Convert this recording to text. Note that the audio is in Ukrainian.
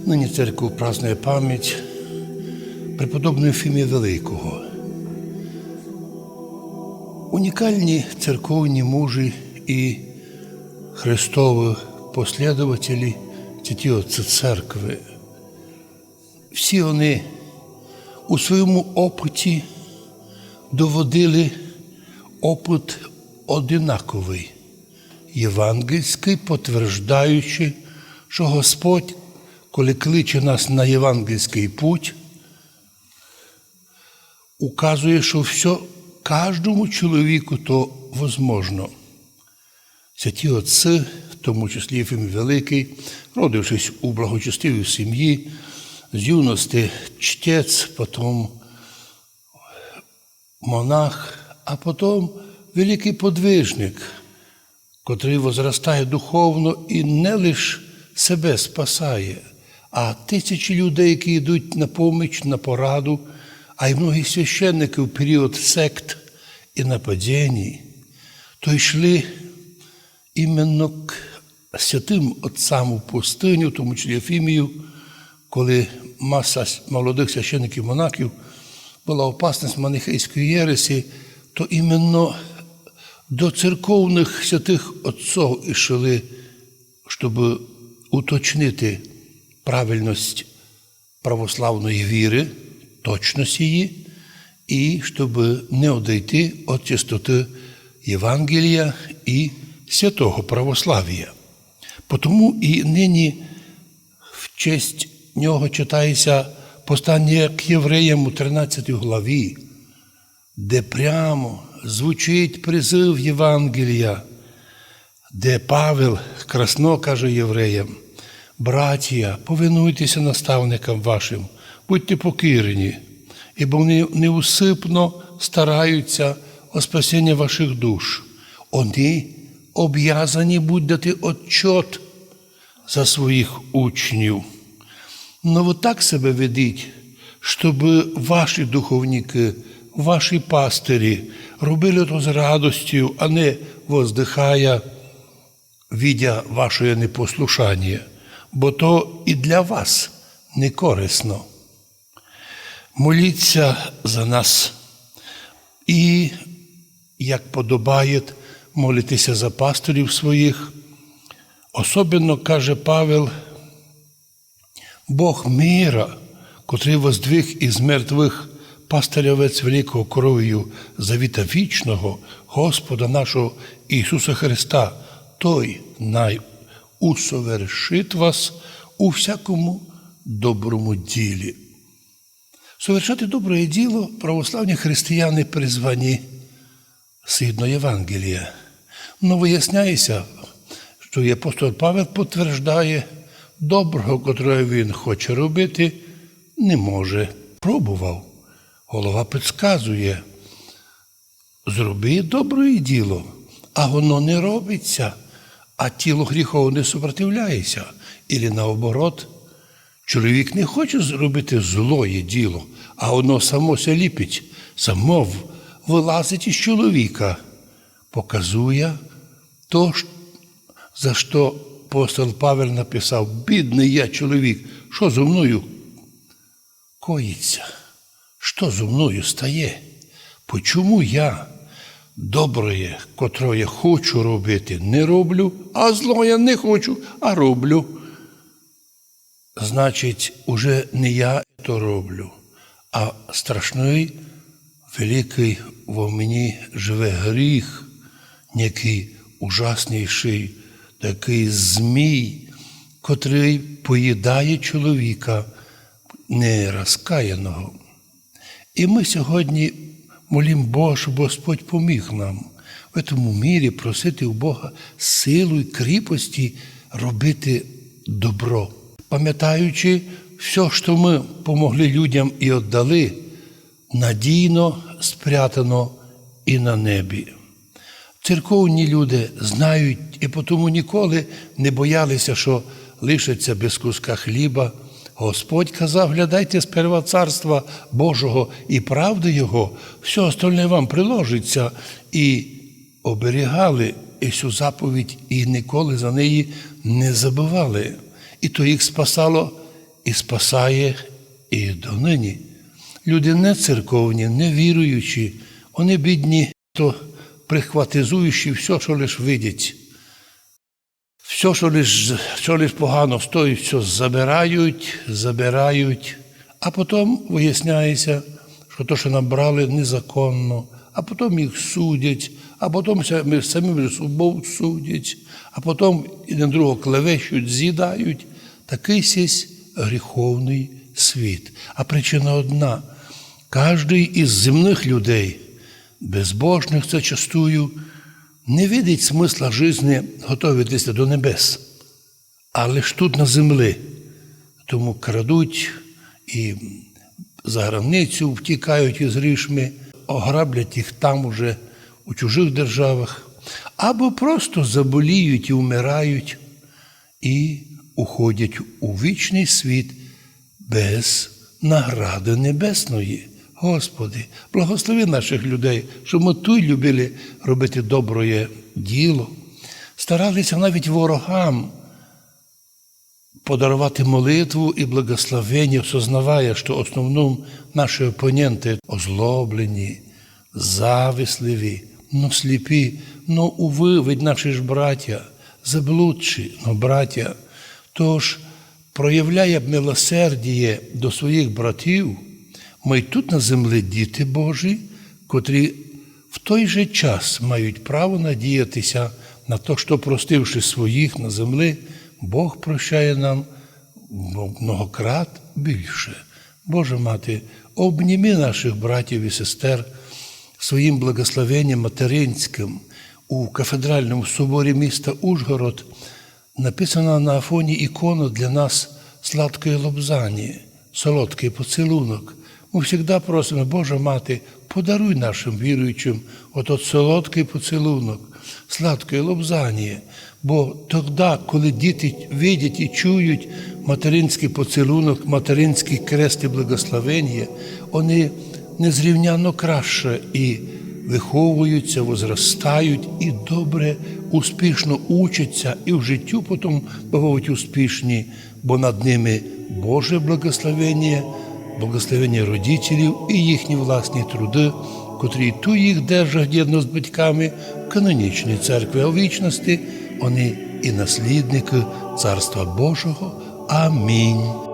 Нині церква празднує пам'ять преподобного Ефімія Великого. Унікальні церковні мужі і Христові послідователі це церкви. Всі вони у своєму опиті доводили опит одинаковий, євангельський, потверждаючи, що Господь, коли кличе нас на євангельський путь, указує, що все кожному чоловіку то возможно. Святі отці, в тому числі Єфим Великий, родившись у благочестивій сім'ї, з юності чтець, потім монах, а потім великий подвижник, котрий возростає духовно і не лише себе спасає, а тисячі людей, які йдуть на поміч, на пораду, а й многі священники в період сект і нападінь, то йшли іменно к святим отцям у пустиню, тому числі Ефімію, коли маса молодих священників монахів була опасність манихейської єресі, то іменно до церковних святих отців ішли, щоб уточнити правильність православної віри, точність її, і щоб не одійти від чистоти Євангелія і святого православ'я. Тому і нині в честь нього читається послання к євреям у 13 главі, де прямо звучить призив Євангелія, де Павел красно каже євреям, братія, повинуйтеся наставникам вашим, будьте покірені, ібо вони неусипно стараються о спасіння ваших душ. Вони об'язані будуть дати отчет за своїх учнів. Ну, ви так себе ведіть, щоб ваші духовники, ваші пастирі робили то з радостю, а не воздихая, видя ваше непослушання, бо то і для вас не корисно. Моліться за нас і, як подобає, молитися за пасторів своїх. Особливо каже Павел, Бог міра, котрий воздвиг із мертвих пастирявець великого кров'ю завіта вічного, Господа нашого Ісуса Христа, Той най усовершить вас у всякому доброму ділі. Совершати добре діло православні християни призвані згідно Євангелія. Ну, виясняється, що і апостол Павел підтверждає, доброго, котрого він хоче робити, не може. Пробував. Голова підказує, зроби добре діло, а воно не робиться, а тіло гріхово не супротивляється. Ілі наоборот, чоловік не хоче зробити злоє діло, а воно само ся ліпить, само вилазить із чоловіка, показує то, за що апостол Павел написав, бідний я чоловік, що зо мною коїться, що зо мною стає? Почому я добре, котре я хочу робити, не роблю, а зло я не хочу, а роблю? Значить, уже не я то роблю, а страшний, великий во мені живе гріх, який ужасніший такий змій, котрий поїдає чоловіка нерозкаяного. І ми сьогодні молім Бога, щоб Господь поміг нам в цьому мірі просити у Бога силу і кріпості робити добро, пам'ятаючи все, що ми помогли людям і віддали, надійно спрятано і на небі. Церковні люди знають і тому ніколи не боялися, що лишаться без куска хліба. Господь казав, глядайте сперва царства Божого і правди Його, все остальне вам приложиться, і оберігали цю заповідь і ніколи за неї не забували. І то їх спасало і спасає і донині. Люди не церковні, не віруючі, вони бідні, то прихватизуючи все, що лиш видять. Все, що лиш, що лиш погано стоїть, все забирають, забирають, а потім виясняється, що то, що набрали, незаконно, а потім їх судять, а потім самі собою судять, а потім один другого клевещуть, з'їдають. Такий сісь гріховний світ. А причина одна: кожний із земних людей, безбожних зачастую, не видить смисла житті готуватися до небес, але ж тут на землі. Тому крадуть і за границю втікають із грішми, ограблять їх там уже у чужих державах, або просто заболіють і вмирають, і уходять у вічний світ без награди небесної. Господи, благослови наших людей, щоб ми тут любили робити доброє діло, старалися навіть ворогам подарувати молитву і благословення, сознавая, що основному наші опоненти озлоблені, зависливі, ну сліпі, ну уви, ведь наші ж браття, заблудші, ну браття. Тож проявляє милосердіє до своїх братів, тут на землі діти Божі, котрі в той же час мають право надіятися на те, що, простивши своїх на землі, Бог прощає нам многократ більше. Боже мати, обніми наших братів і сестер своїм благословенням материнським у кафедральному соборі міста Ужгород написана на афоні ікона для нас сладкої лобзані, солодкий поцілунок. Ми завжди просимо, Боже мати, подаруй нашим віруючим отот солодкий поцілунок, сладкої лобзані. Бо тоді, коли діти видять і чують материнський поцілунок, материнський крест і благословення, вони незрівняно краще і виховуються, возростають і добре, успішно учаться, і в життю потім бувають успішні, бо над ними Боже благословення, благословення родителів і їхні власні труди, котрі ту їх держать єдно з батьками в канонічній церкві, а вічності вони і наслідники Царства Божого. Амінь.